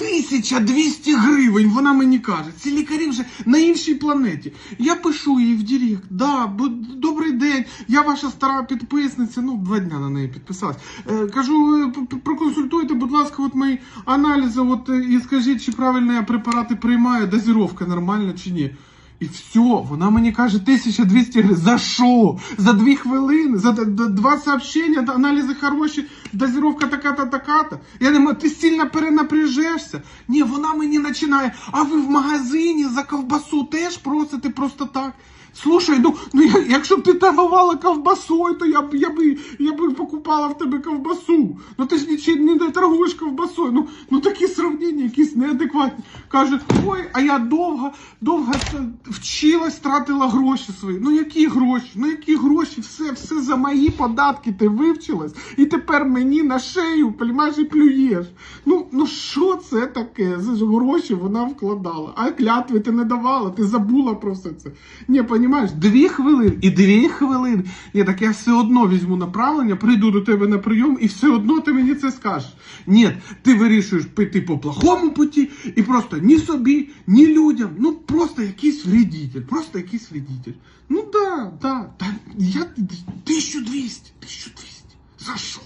1200 гривень, вона мені каже. Ці лікарі вже на іншій планеті. Я пишу їй в Дірект, да, добрий день, я ваша стара підписниця, ну, два дня на неї підписалась. Е, кажу, е, проконсультуйте, будь ласка, от мої аналізи, от, е, і скажіть, чи правильно я препарати приймаю, дозировка нормальна чи ні. І все, вона мені каже 1200 гривень. За що? За дві хвилини, за два сообщення, аналізи хороші, дозировка така-то, така-то. Я можу, ти сильно перенапряжешся. Ні, вона мені починає. А ви в магазині за ковбасу теж просите просто так. Слушай, ну, ну якщо б ти торгувала ковбасою, то я б я би я би покупала в тебе ковбасу. Ну ти ж нічим не торгуєш ковбасою. Ну, ну такі сравнення, якісь неадекватні. Каже, ой, а я довго, довго вчилась, тратила гроші свої. Ну які гроші? Ну які гроші? Все, все за мої податки ти вивчилась, і тепер мені на шею, понімаєш, і плюєш. Ну, ну це таке? Це ж гроші вона вкладала. А клятви ти не давала, ти забула про все це. Ні, понімаєш, дві хвилини і дві хвилини. Ні, так я все одно візьму направлення, прийду до тебе на прийом, і все одно ти мені це скажеш. Ні, ти вирішуєш піти по плохому путі, і просто ні собі, ні людям, ну просто якийсь вредитель, просто якийсь вредитель. Ну да, да, да, я 1200, 1200. За що?